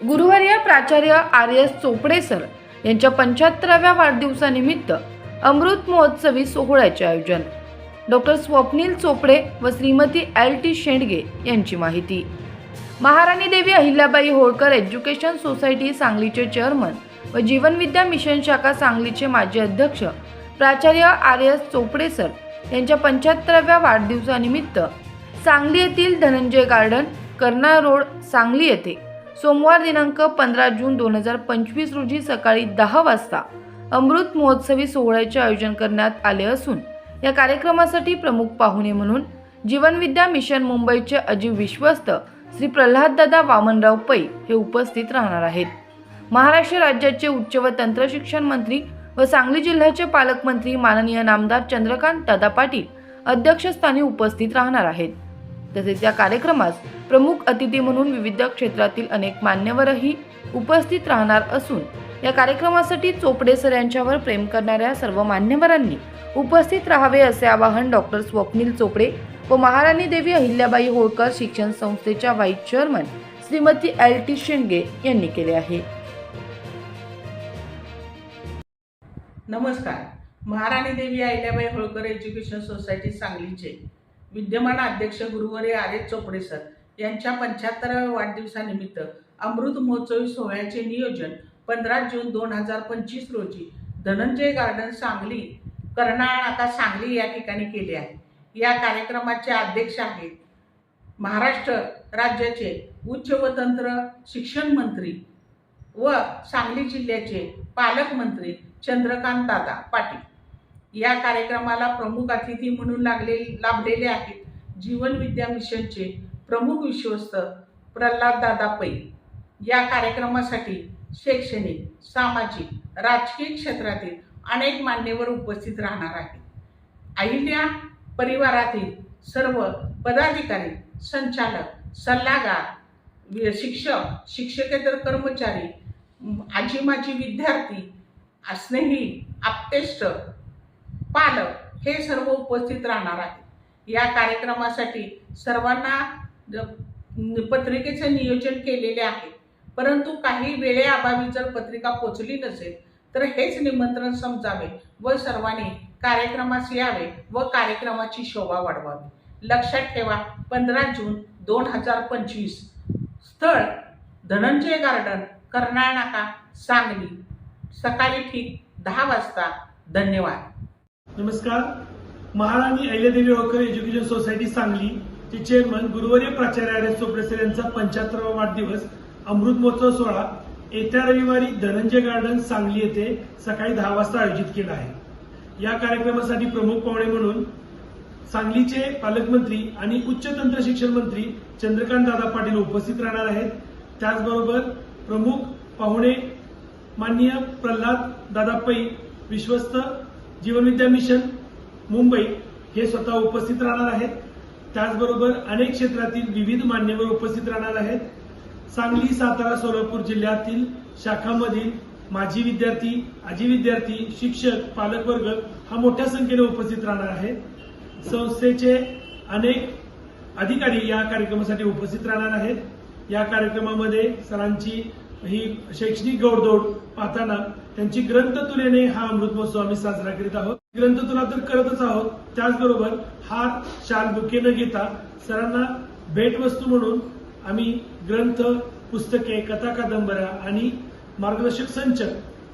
गुरुवारी प्राचार्य R S Chopde sir यांच्या पंच्याहत्तराव्या वाढदिवसानिमित्त अमृत महोत्सवी सोहळ्याचे आयोजन. डॉक्टर स्वप्नील चोपडे व श्रीमती एल टी शेंडगे यांची माहिती. महाराणी देवी अहिल्याबाई होळकर एज्युकेशन सोसायटी सांगलीचे चेअरमन व जीवनविद्या मिशन शाखा सांगलीचे माजी अध्यक्ष प्राचार्य आर एस चोपडे सर यांच्या पंच्याहत्तराव्या वाढदिवसानिमित्त सांगली येथील धनंजय गार्डन कर्नाळ रोड सांगली येथे सोमवार दिनांक पंधरा जून दोन हजार पंचवीस रोजी सकाळी दहा वाजता अमृत महोत्सवी सोहळ्याचे आयोजन करण्यात आले असून या कार्यक्रमासाठी प्रमुख पाहुणे म्हणून जीवनविद्या मिशन मुंबईचे अजीव विश्वस्त श्री प्रल्हाददादा वामनराव पै हे उपस्थित राहणार आहेत. महाराष्ट्र राज्याचे उच्च व तंत्रशिक्षण मंत्री व सांगली जिल्ह्याचे पालकमंत्री माननीय नामदार चंद्रकांत दादा पाटील अध्यक्षस्थानी उपस्थित राहणार आहेत. तसेच या कार्यक्रमास प्रमुख अतिथी म्हणून विविध क्षेत्रातील अनेक मान्यवरही उपस्थित राहणार असून या कार्यक्रमासाठी चोपडे सर यांच्यावर प्रेम करणाऱ्या सर्व मान्यवरांनी उपस्थित राहावे असे आवाहन डॉक्टर स्वप्नील चोपडे व महाराणी देवी अहिल्याबाई होळकर शिक्षण संस्थेच्या vice chairman Shrimati L T Shendge यांनी केले आहे. नमस्कार. महाराणी देवी अहिल्याबाई होळकर एज्युकेशन सोसायटी सांगलीचे विद्यमान अध्यक्ष गुरुवारी आर एस चोपडे सर यांच्या पंच्याहत्तराव्या वाढदिवसानिमित्त अमृत महोत्सवी सोहळ्याचे नियोजन पंधरा जून दोन हजार पंचवीस रोजी धनंजय गार्डन सांगली कर्नाळ आता सांगली या ठिकाणी केले आहे. या कार्यक्रमाचे अध्यक्ष आहेत महाराष्ट्र राज्याचे उच्च व तंत्र शिक्षण मंत्री व सांगली जिल्ह्याचे पालकमंत्री चंद्रकांत दादा पाटील. या कार्यक्रमाला प्रमुख अतिथी म्हणून लागले लाभलेले आहेत जीवन विद्या मिशनचे प्रमुख विश्वस्त प्रल्हाद दादा पै. या कार्यक्रमासाठी शैक्षणिक सामाजिक राजकीय क्षेत्रातील अनेक मान्यवर उपस्थित राहणार आहेत. अहिल्या परिवारातील सर्व पदाधिकारी संचालक सल्लागार शिक्षक शिक्षकेतर कर्मचारी आजी माजी विद्यार्थी स्नेही आप्तेष्ट पालक हे सर्व उपस्थित राहणार आहेत. या कार्यक्रमासाठी सर्वांना पत्रिकेचे नियोजन केलेले आहे. परंतु काही वेळेअभावी जर पत्रिका पोचली नसेल तर हेच निमंत्रण समजावे व सर्वांनी कार्यक्रमास यावे व कार्यक्रमाची शोभा वाढवावी. लक्षात ठेवा पंधरा जून दोन हजार पंचवीस. स्थळ धनंजय गार्डन कर्नाळ नाका सांगली. सकाळी ठीक दहा वाजता. धन्यवाद. नमस्कार. Maharani Ahilyadevi Holkar education society Sangli. चे चेअरमन गुरुवारी प्राचार्य आर एस चोपडे यांचा पंच्याहत्तरावा वाढदिवस अमृत महोत्सव सोहळा येत्या रविवारी धनंजय गार्डन सांगली येथे सकाळी दहा वाजता आयोजित केला आहे. या कार्यक्रमासाठी प्रमुख पाहुणे म्हणून सांगलीचे पालकमंत्री आणि उच्च तंत्र शिक्षण मंत्री चंद्रकांत दादा पाटील उपस्थित राहणार आहेत. त्याचबरोबर प्रमुख पाहुणे माननीय प्रल्हाद दादा पै विश्वस्त जीवनविद्या मिशन मुंबई हे स्वतः उपस्थित राहणार आहेत. त्याचबरोबर अनेक क्षेत्रातील विविध मान्यवर उपस्थित राहणार आहेत. सांगली सातारा सोलापूर जिल्ह्यातील शाखामधील माजी विद्यार्थी आजी विद्यार्थी शिक्षक पालकवर्ग हा मोठ्या संख्येने उपस्थित राहणार आहेत. संस्थेचे अनेक अधिकारी या कार्यक्रमासाठी उपस्थित राहणार आहेत. या कार्यक्रमामध्ये सरांची ही शैक्षणिक गौडदौड पाहताना त्यांची ग्रंथतुलेने हा अमृत महोत्सव आम्ही साजरा करीत आहोत. ग्रंथतुला तर करतच आहोत. त्याचबरोबर हात शाल बुके न घेता सरांना भेटवस्तू म्हणून आम्ही ग्रंथ पुस्तके कथा कादंबऱ्या आणि मार्गदर्शक संच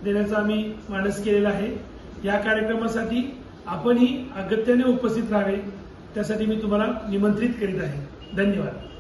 देण्याचा आम्ही मानस केलेला आहे. या कार्यक्रमासाठी आपणही अगत्याने उपस्थित राहावे. त्यासाठी मी तुम्हाला निमंत्रित करीत आहे. धन्यवाद.